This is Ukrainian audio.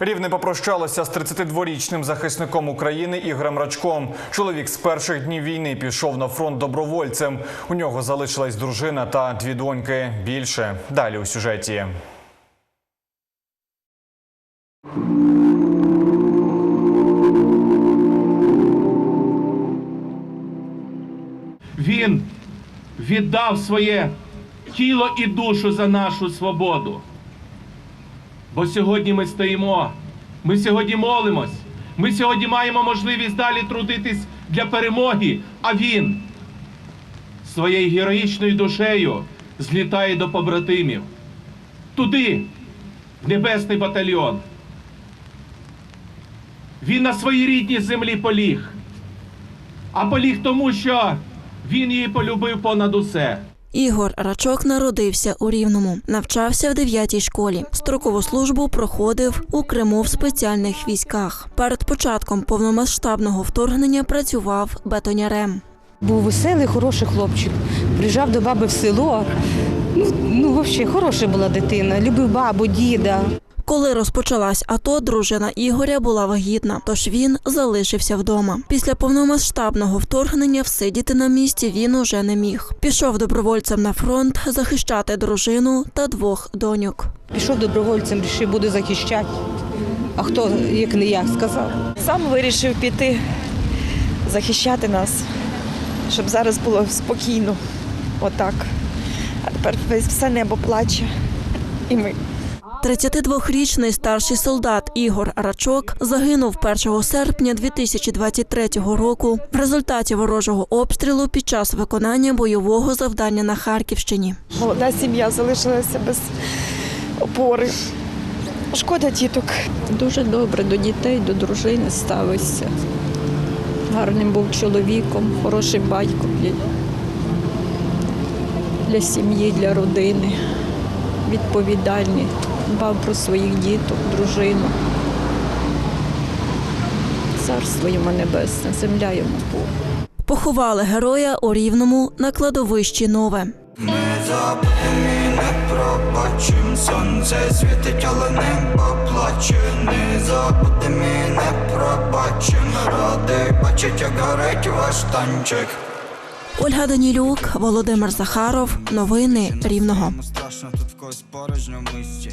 Рівне попрощалося з 32-річним захисником України Ігорем Рачком. Чоловік з перших днів війни пішов на фронт добровольцем. У нього залишилась дружина та дві доньки. Більше далі у сюжеті. Він віддав своє тіло і душу за нашу свободу. Бо сьогодні ми стоїмо, ми сьогодні молимось, ми сьогодні маємо можливість далі трудитись для перемоги, а він своєю героїчною душею злітає до побратимів. Туди, в небесний батальйон. Він на своїй рідній землі поліг. А поліг тому, що він її полюбив понад усе. Ігор Рачок народився у Рівному, навчався в 9-й школі. Строкову службу проходив у Криму в спеціальних військах. Перед початком повномасштабного вторгнення працював бетонярем. Був веселий, хороший хлопчик. Приїжджав до баби в село. Ну, ну взагалі, хороша була дитина. Любив бабу, діда. Коли розпочалась АТО, дружина Ігоря була вагітна, тож він залишився вдома. Після повномасштабного вторгнення всидіти на місці він уже не міг. Пішов добровольцем на фронт захищати дружину та двох доньок. Пішов добровольцем, рішив, буду захищати. А хто, як не я, сказав. Сам вирішив піти захищати нас, щоб зараз було спокійно. Отак. А тепер весь все небо плаче. І ми. 32-річний старший солдат Ігор Рачок загинув 1 серпня 2023 року в результаті ворожого обстрілу під час виконання бойового завдання на Харківщині. Молода сім'я залишилася без опори. Шкода діток. Дуже добре до дітей, до дружини ставився. Гарним був чоловіком, хороший батько для, для сім'ї, для родини, відповідальний, дбав про своїх діток, дружину. Царство йому небесне, земля йому Бог. Поховали героя у Рівному на кладовищі Нове. Ми забудемо не пробачим Сонце світить, але небо плаче Не забудемо і не пробачим Радий бачить, як горить ваш танчик Ольга Данілюк, Володимир Захаров. Новини Рівного. sporo, że no myślcie